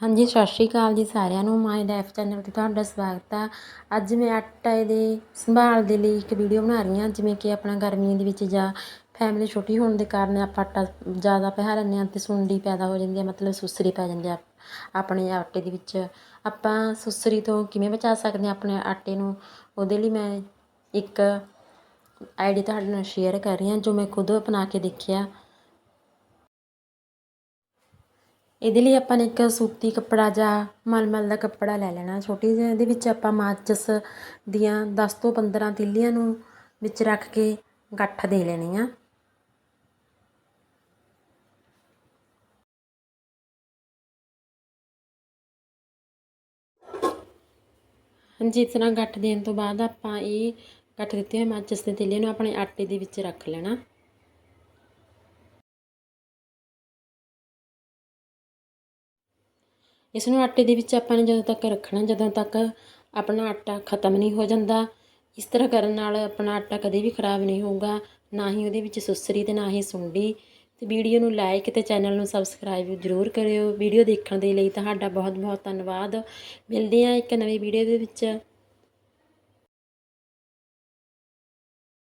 ਹਾਂਜੀ, ਸਤਿ ਸ਼੍ਰੀ ਅਕਾਲ ਜੀ ਸਾਰਿਆਂ ਨੂੰ। ਮਾਈ ਲਾਈਫ ਚੈਨਲ ਤੇ ਤੁਹਾਡਾ ਸਵਾਗਤ ਆ। ਅੱਜ ਮੈਂ ਆਟੇ ਦੇ ਸੰਭਾਲ ਦੇ ਲਈ ਇੱਕ ਵੀਡੀਓ ਬਣਾ ਰਹੀ ਹਾਂ, ਜਿਵੇਂ ਕਿ ਆਪਣਾ ਗਰਮੀਆਂ ਦੇ ਵਿੱਚ ਜਾਂ ਫੈਮਿਲੀ ਛੋਟੀ ਹੋਣ ਦੇ ਕਾਰਨ ਆਪਾਂ ਆਟਾ ਜ਼ਿਆਦਾ ਪਿਹਾ ਲੈਂਦੇ ਹਾਂ ਤੇ ਸੁੰਡੀ ਪੈਦਾ ਹੋ ਜਾਂਦੀ ਹੈ, ਮਤਲਬ ਸੁਸਰੀ ਪੈ ਜਾਂਦੀ ਆ ਆਪਣੇ ਆਟੇ ਦੇ ਵਿੱਚ। ਆਪਾਂ ਸੁਸਰੀ ਤੋਂ ਕਿਵੇਂ ਬਚਾ ਸਕਦੇ ਹਾਂ ਆਪਣੇ ਆਟੇ ਨੂੰ? ਉਹਦੇ ਲਈ ਮੈਂ ਇੱਕ ਆਈਡੀ ਤੁਹਾਡੇ ਨਾਲ ਸ਼ੇਅਰ ਕਰ ਰਹੀ ਹਾਂ, ਜੋ ਮੈਂ ਖੁਦ ਅਪਣਾ ਕੇ ਦੇਖਿਆ। ਇਹਦੇ ਲਈ ਆਪਾਂ ਨੇ ਇੱਕ ਸੂਤੀ ਕੱਪੜਾ ਜਾਂ ਮਲਮਲ ਦਾ ਕੱਪੜਾ ਲੈ ਲੈਣਾ। ਛੋਟੀ ਜਿਹੀ ਇਹਦੇ ਵਿੱਚ ਆਪਾਂ ਮਾਚਿਸ ਦੀਆਂ 10 ਤੋਂ 15 ਤਿੱਲੀਆਂ ਨੂੰ ਵਿੱਚ ਰੱਖ ਕੇ ਗੱਠ ਦੇ ਲੈਣੀ ਆ। ਹਾਂਜੀ, ਇਸ ਤਰ੍ਹਾਂ ਗੱਠ ਦੇਣ ਤੋਂ ਬਾਅਦ ਆਪਾਂ ਇਹ ਗੱਠ ਦਿੱਤੇ ਹੋਏ ਮਾਚਿਸ ਦੇ ਤਿੱਲੇ ਨੂੰ ਆਪਣੇ ਆਟੇ ਦੇ ਵਿੱਚ ਰੱਖ ਲੈਣਾ। ਇਸ ਨੂੰ ਆਟੇ ਦੇ ਵਿੱਚ ਆਪਾਂ ਨੇ ਜਦੋਂ ਤੱਕ ਰੱਖਣਾ, ਜਦੋਂ ਤੱਕ ਆਪਣਾ ਆਟਾ ਖਤਮ ਨਹੀਂ ਹੋ ਜਾਂਦਾ, ਇਸ ਤਰ੍ਹਾਂ ਕਰਨ ਨਾਲ ਆਪਣਾ ਆਟਾ ਕਦੇ ਵੀ ਖਰਾਬ ਨਹੀਂ ਹੋਊਗਾ, ਨਾ ਹੀ ਉਹਦੇ ਵਿੱਚ ਸੁਸਰੀ ਤੇ ਨਾ ਹੀ ਸੁੰਡੀ। ਤੇ ਵੀਡੀਓ ਨੂੰ ਲਾਈਕ ਤੇ ਚੈਨਲ ਨੂੰ ਸਬਸਕ੍ਰਾਈਬ ਜ਼ਰੂਰ ਕਰਿਓ। ਵੀਡੀਓ ਦੇਖਣ ਦੇ ਲਈ ਤੁਹਾਡਾ ਬਹੁਤ ਬਹੁਤ ਧੰਨਵਾਦ। ਮਿਲਦੇ ਆ ਇੱਕ ਨਵੀਂ ਵੀਡੀਓ ਦੇ ਵਿੱਚ।